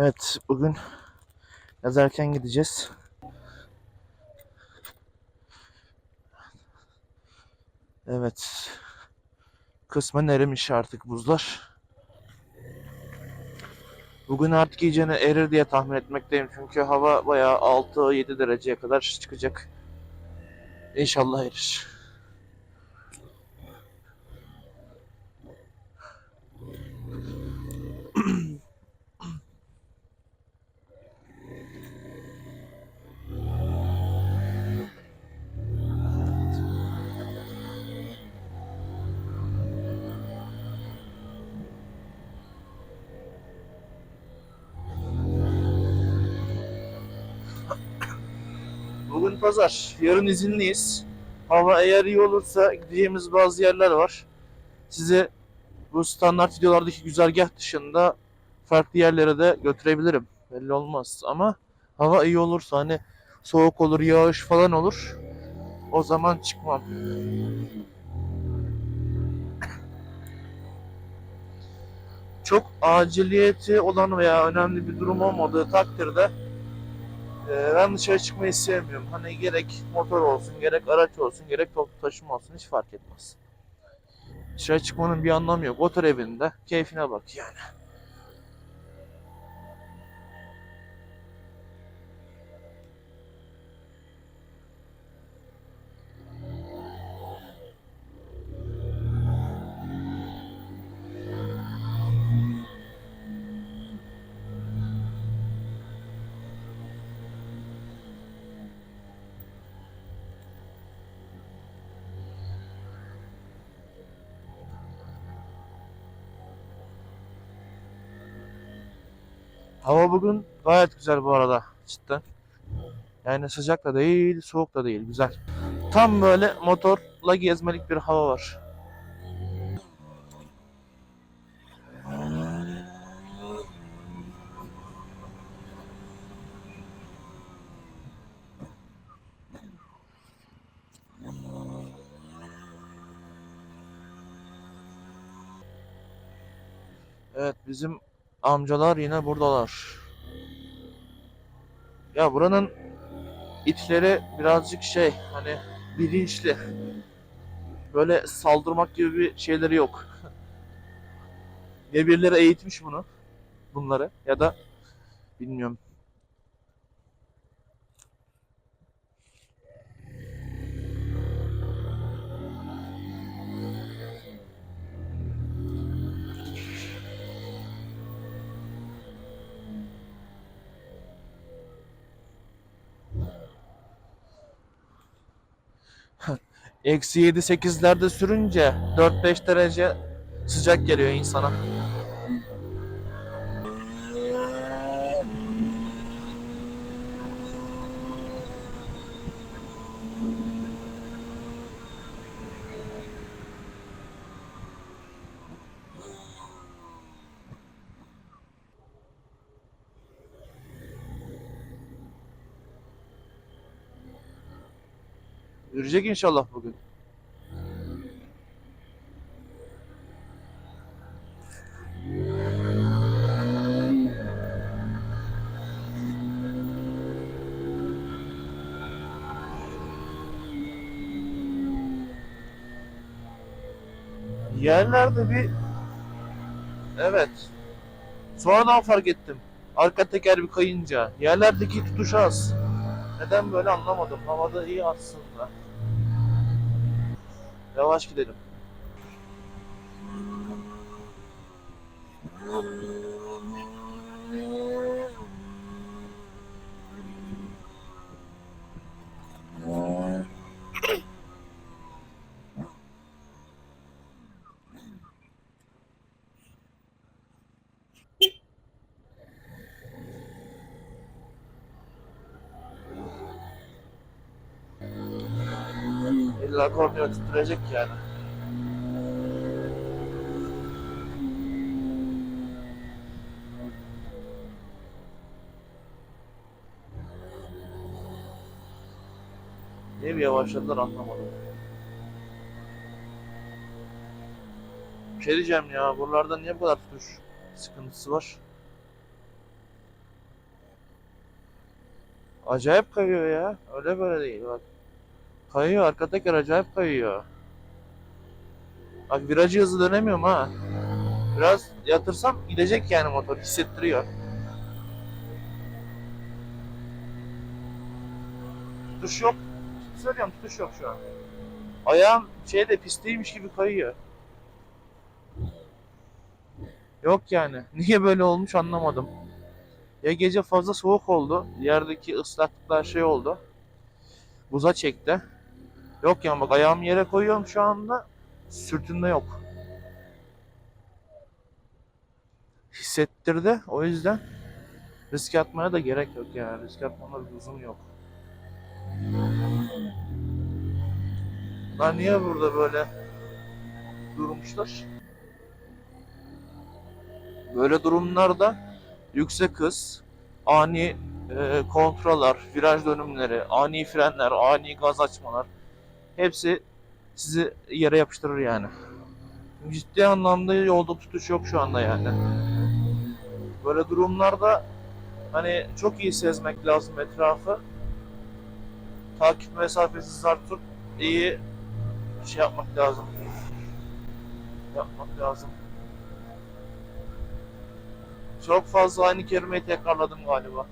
Evet bugün biraz erken gideceğiz. Evet. Kısmen erimiş artık buzlar. Bugün artık iyicene erir diye tahmin etmekteyim. Çünkü hava bayağı 6-7 dereceye kadar çıkacak. İnşallah erir. Pazar. Yarın izinliyiz. Hava eğer iyi olursa gideceğimiz bazı yerler var. Size bu standart videolardaki güzergah dışında farklı yerlere de götürebilirim. Belli olmaz ama hava iyi olursa hani soğuk olur, yağış falan olur. O zaman çıkmam. Çok aciliyeti olan veya önemli bir durum olmadığı takdirde ee, ben dışarı çıkmayı sevmiyorum. Hani gerek motor olsun, gerek araç olsun, gerek toplu taşıma olsun hiç fark etmez. Dışarı çıkmanın bir anlamı yok. Otur evinde, keyfine bak yani. Hava bugün gayet güzel bu arada cidden. Yani sıcak da değil, soğuk da değil, güzel. Tam böyle motorla gezmelik bir hava var. Evet bizim amcalar yine buradalar. Ya buranın itleri birazcık şey hani bilinçli. Böyle saldırmak gibi bir şeyleri yok. Ya birileri eğitmiş bunu bunları ya da bilmiyorum. Eksi 7-8'lerde sürünce 4-5 derece sıcak geliyor insana. Yürüyecek inşallah bugün. Yerlerde bir evet. Sonradan fark ettim. Arka teker bir kayınca. Yerlerdeki tutuş az. Neden böyle anlamadım. Havada iyi aslında. Eu acho que dele. Uh... İlla kornuyor titrecek yani. Niye bir yavaşladılar anlamadım. Bir şey diyeceğim ya, buralarda niye bu kadar tutuş sıkıntısı var? Acayip kayıyor ya. Öyle böyle değil bak. Kayıyor arka teker acayip kayıyor. Bak virajı hızlı dönemiyorum ha. Biraz yatırsam gidecek yani motor hissettiriyor. Tutuş yok. Söylüyorum tutuş yok şu an. Ayağım şeyde pistteymiş gibi kayıyor. Yok yani. Niye böyle olmuş anlamadım. Ya gece fazla soğuk oldu. Yerdeki ıslaklıklar şey oldu. Buza çekti. Yok yani bak ayağımı yere koyuyorum şu anda. Sürtünme yok. Hissettirdi. O yüzden risk atmaya da gerek yok yani. Risk atmama lüzum yok. Lan niye burada böyle durmuşlar? Böyle durumlarda yüksek hız, ani e, kontralar, viraj dönümleri, ani frenler, ani gaz açmalar hepsi sizi yere yapıştırır yani. Ciddi anlamda yolda tutuş yok şu anda yani. Böyle durumlarda hani çok iyi sezmek lazım etrafı. Takip mesafesi zar tut iyi şey yapmak lazım. Yapmak lazım. Çok fazla aynı kelimeyi tekrarladım galiba.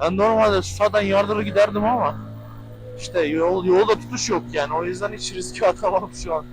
Ben normalde Susa'dan yardırı giderdim ama işte yol yolda tutuş yok yani o yüzden hiç riske atamam şu an.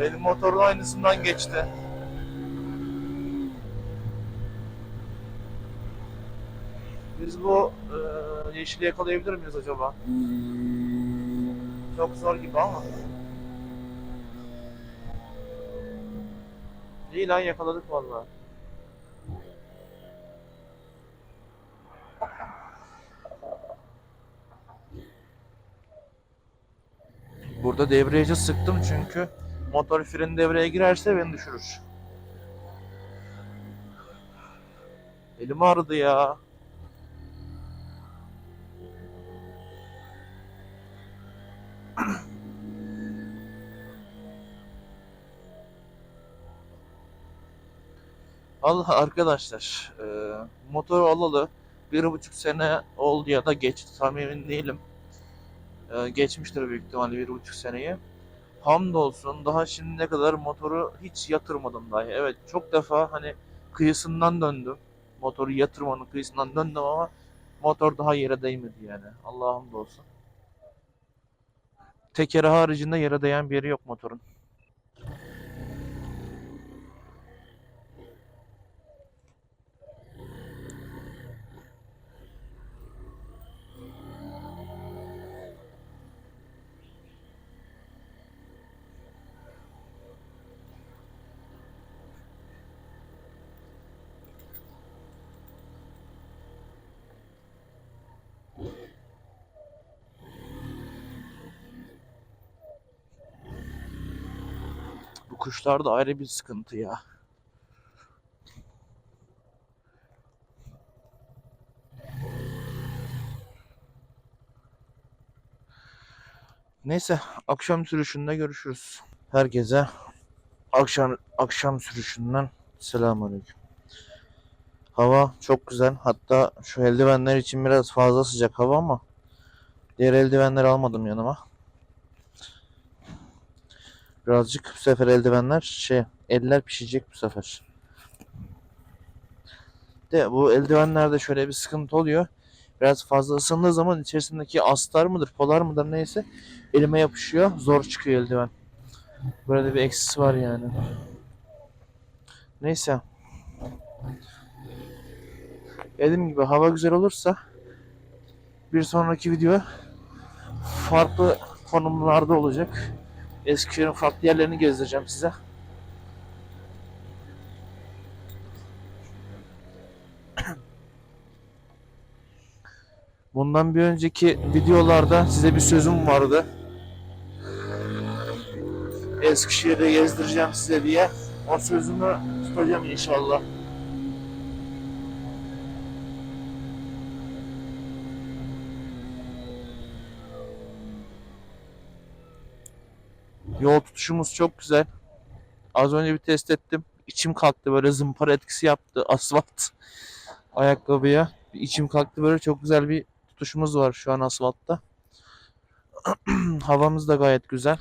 Benim motorun aynısından geçti. Biz bu e, yeşili yakalayabilir miyiz acaba? Çok zor gibi ama. İyi lan yakaladık vallahi. Burada debriyajı sıktım çünkü motor freni devreye girerse beni düşürür. Elim ağrıdı ya. Allah arkadaşlar, e, motoru alalı bir buçuk sene oldu ya da geçti tam değilim. E, geçmiştir büyük ihtimalle bir buçuk seneyi. Hamdolsun daha şimdiye kadar motoru hiç yatırmadım dahi. Evet çok defa hani kıyısından döndüm. Motoru yatırmanın kıyısından döndüm ama motor daha yere değmedi yani. Allah'a hamdolsun. Tekeri haricinde yere değen bir yeri yok motorun. Kuşlar da ayrı bir sıkıntı ya. Neyse akşam sürüşünde görüşürüz. Herkese akşam akşam sürüşünden selamünaleyküm. Hava çok güzel. Hatta şu eldivenler için biraz fazla sıcak hava ama diğer eldivenleri almadım yanıma. Birazcık bu sefer eldivenler şey eller pişecek bu sefer. De bu eldivenlerde şöyle bir sıkıntı oluyor. Biraz fazla ısındığı zaman içerisindeki astar mıdır, polar mıdır neyse elime yapışıyor. Zor çıkıyor eldiven. Böyle bir eksisi var yani. Neyse. Dediğim gibi hava güzel olursa bir sonraki video farklı konumlarda olacak. Eskişehir'in farklı yerlerini gezdireceğim size. Bundan bir önceki videolarda size bir sözüm vardı. Eskişehir'de gezdireceğim size diye. O sözümü tutacağım inşallah. Yol tutuşumuz çok güzel. Az önce bir test ettim. İçim kalktı böyle zımpara etkisi yaptı asfalt ayakkabıya. İçim kalktı böyle çok güzel bir tutuşumuz var şu an asfaltta. Havamız da gayet güzel.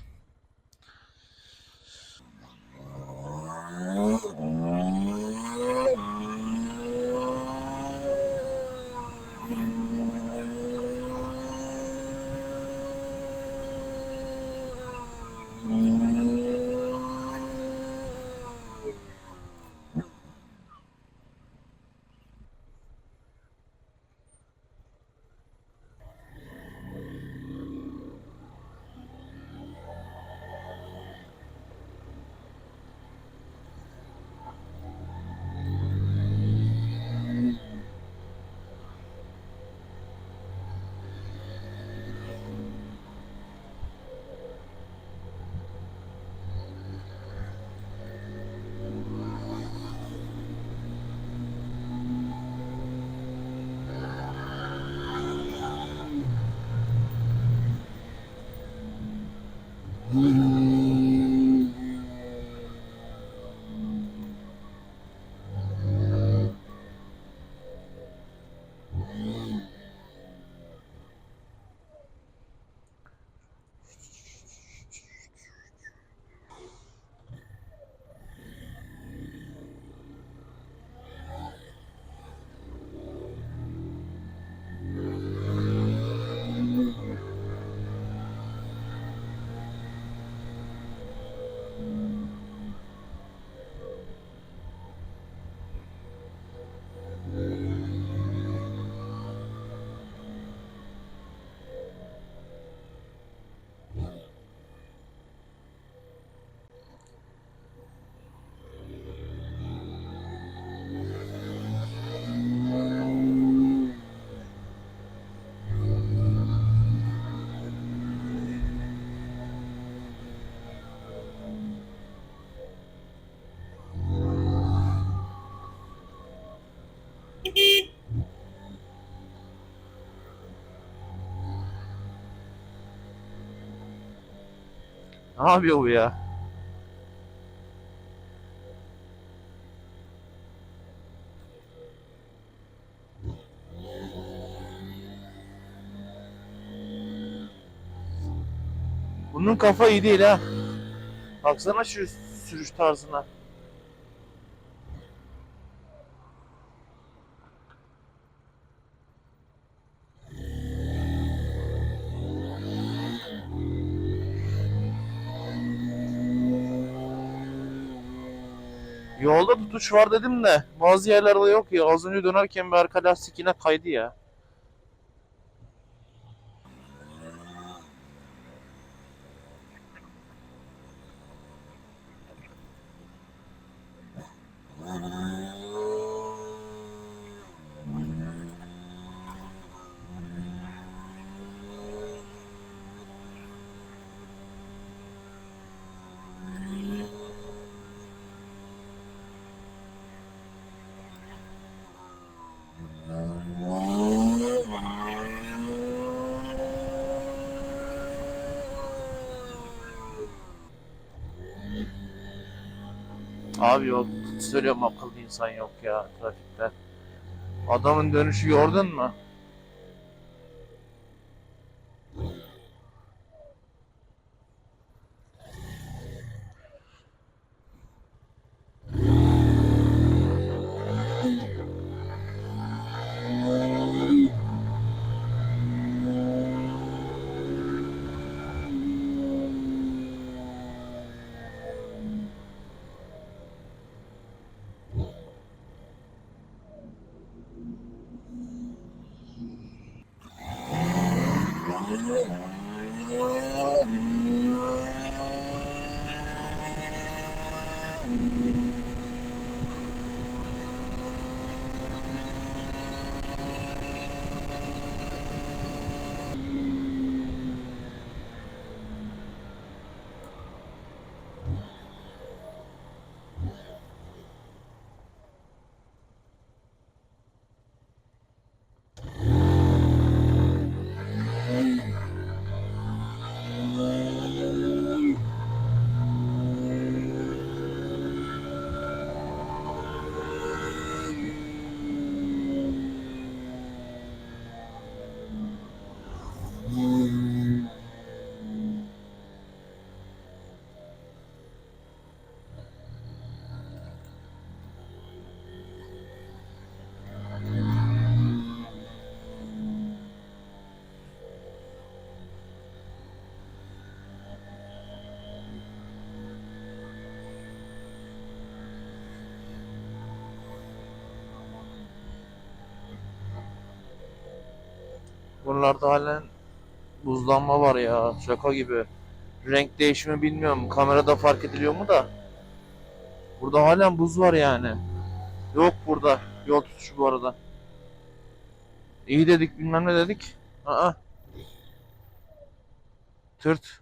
Ne yapıyor bu ya? Bunun kafa iyi değil ha. Baksana şu sürüş tarzına. Yolda tutuş var dedim de bazı yerlerde yok ya. Az önce dönerken bir arka lastik kaydı ya. Abi yok söylüyorum akıllı insan yok ya trafikte. Adamın dönüşü gördün mü? Buralarda halen buzlanma var ya. Şaka gibi. Renk değişimi bilmiyorum. Kamerada fark ediliyor mu da. Burada halen buz var yani. Yok burada. Yol tutuşu bu arada. İyi dedik bilmem ne dedik. Aa. Tırt.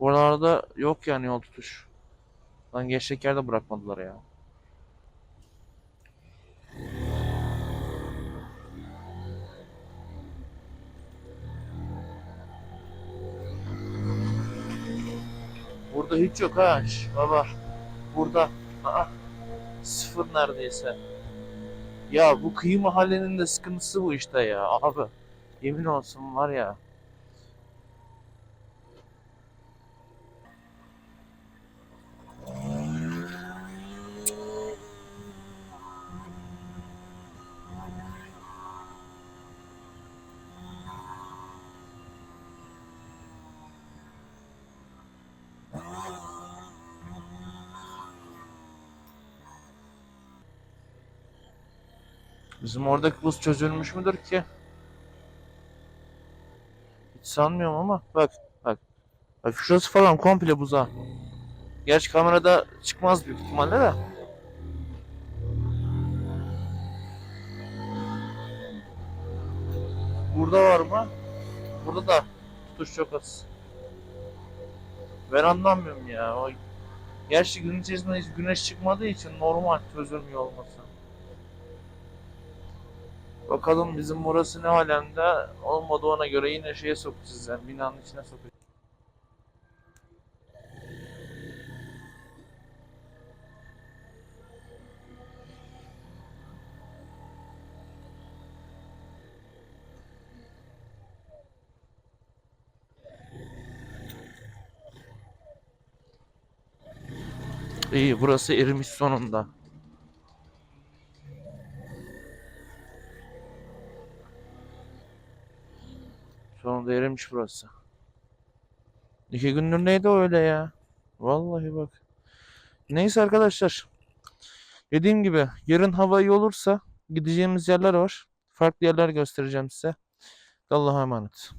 Buralarda yok yani yol tutuş. Lan geçecek yerde bırakmadılar ya. Burada hiç yok ha. Baba. Burada. Aa. Sıfır neredeyse. Ya bu kıyı mahallenin de sıkıntısı bu işte ya abi. Yemin olsun var ya. Bizim oradaki buz çözülmüş müdür ki? Hiç sanmıyorum ama bak bak. Bak şurası falan komple buza. Gerçi kamerada çıkmaz büyük ihtimalle de. Burada var mı? Burada da tutuş çok az. Ben anlamıyorum ya. Gerçi gün içerisinde hiç güneş çıkmadığı için normal çözülmüyor olması. Bakalım bizim burası ne alemde olmadı ona göre yine şeye sokacağız yani binanın içine sokacağız. İyi burası erimiş sonunda. Erimiş burası. İki gündür neydi öyle ya? Vallahi bak. Neyse arkadaşlar. Dediğim gibi yarın hava iyi olursa gideceğimiz yerler var. Farklı yerler göstereceğim size. Allah'a emanet.